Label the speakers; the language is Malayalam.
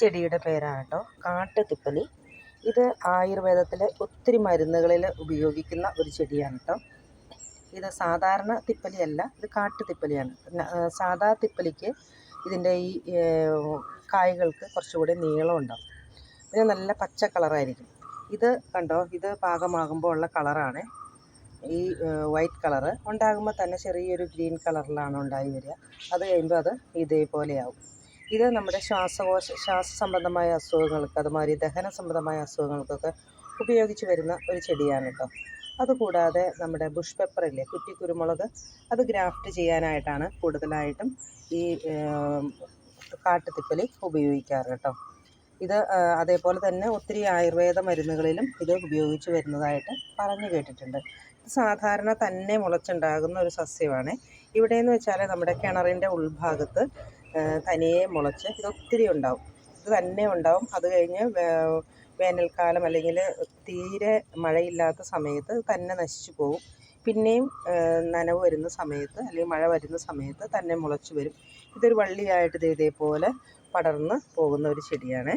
Speaker 1: ചെടിയുടെ പേരാണ് കേട്ടോ. കാട്ടുതിപ്പലി. ഇത് ആയുർവേദത്തിൽ ഒത്തിരി മരുന്നുകളിൽ ഉപയോഗിക്കുന്ന ഒരു ചെടിയാണ് കേട്ടോ. ഇത് സാധാരണ തിപ്പലിയല്ല ഇത് കാട്ടുതിപ്പലിയാണ്. സാധാ തിപ്പലിക്ക് ഇതിന്റെ ഈ കായ്കൾക്ക് കുറച്ചുകൂടി നീളം ഉണ്ടാവും. പിന്നെ നല്ല പച്ച കളറായിരിക്കും. ഇത് കണ്ടോ ഇത് പാകമാകുമ്പോൾ ഉള്ള കളറാണ്. ഈ വൈറ്റ് കളറ്. ഉണ്ടാകുമ്പോൾ തന്നെ ചെറിയൊരു ഗ്രീൻ കളറിലാണ് ഉണ്ടായി വരിക. അത് കഴിയുമ്പോൾ അത് ഇതേപോലെയാവും. ഇത് നമ്മുടെ ശ്വാസകോശ ശ്വാസ സംബന്ധമായ അസുഖങ്ങൾക്ക് അതുമാതിരി ദഹന സംബന്ധമായ അസുഖങ്ങൾക്കൊക്കെ ഉപയോഗിച്ച് വരുന്ന ഒരു ചെടിയാണ് കേട്ടോ അതുകൂടാതെ നമ്മുടെ ബുഷ് പെപ്പർ ഇല്ലേ കുറ്റി കുരുമുളക് അത് ഗ്രാഫ്റ്റ് ചെയ്യാനായിട്ടാണ് കൂടുതലായിട്ടും ഈ കാട്ടുത്തിപ്പലി ഉപയോഗിക്കാറ് കേട്ടോ ഇത് അതേപോലെ തന്നെ ഒത്തിരി ആയുർവേദ മരുന്നുകളിലും ഇത് ഉപയോഗിച്ച് വരുന്നതായിട്ട് പറഞ്ഞു കേട്ടിട്ടുണ്ട്. സാധാരണ തന്നെ മുളച്ചുണ്ടാകുന്ന ഒരു സസ്യമാണ്. ഇവിടെയെന്ന് വെച്ചാൽ നമ്മുടെ കിണറിന്റെ ഉൾഭാഗത്ത് തനിയെ മുളച്ച് ഇതൊത്തിരി ഉണ്ടാവും. ഇത് തന്നെ ഉണ്ടാവും. അത് കഴിഞ്ഞ് വേനൽക്കാലം അല്ലെങ്കിൽ തീരെ മഴയില്ലാത്ത സമയത്ത് തന്നെ നശിച്ചു പോകും പിന്നെയും നനവ് വരുന്ന സമയത്ത് അല്ലെങ്കിൽ മഴ വരുന്ന സമയത്ത് തന്നെ മുളച്ച് വരും. ഇതൊരു വള്ളിയായിട്ട് ഇത് ഇതേപോലെ പടർന്ന് പോകുന്ന ഒരു ചെടിയാണ്.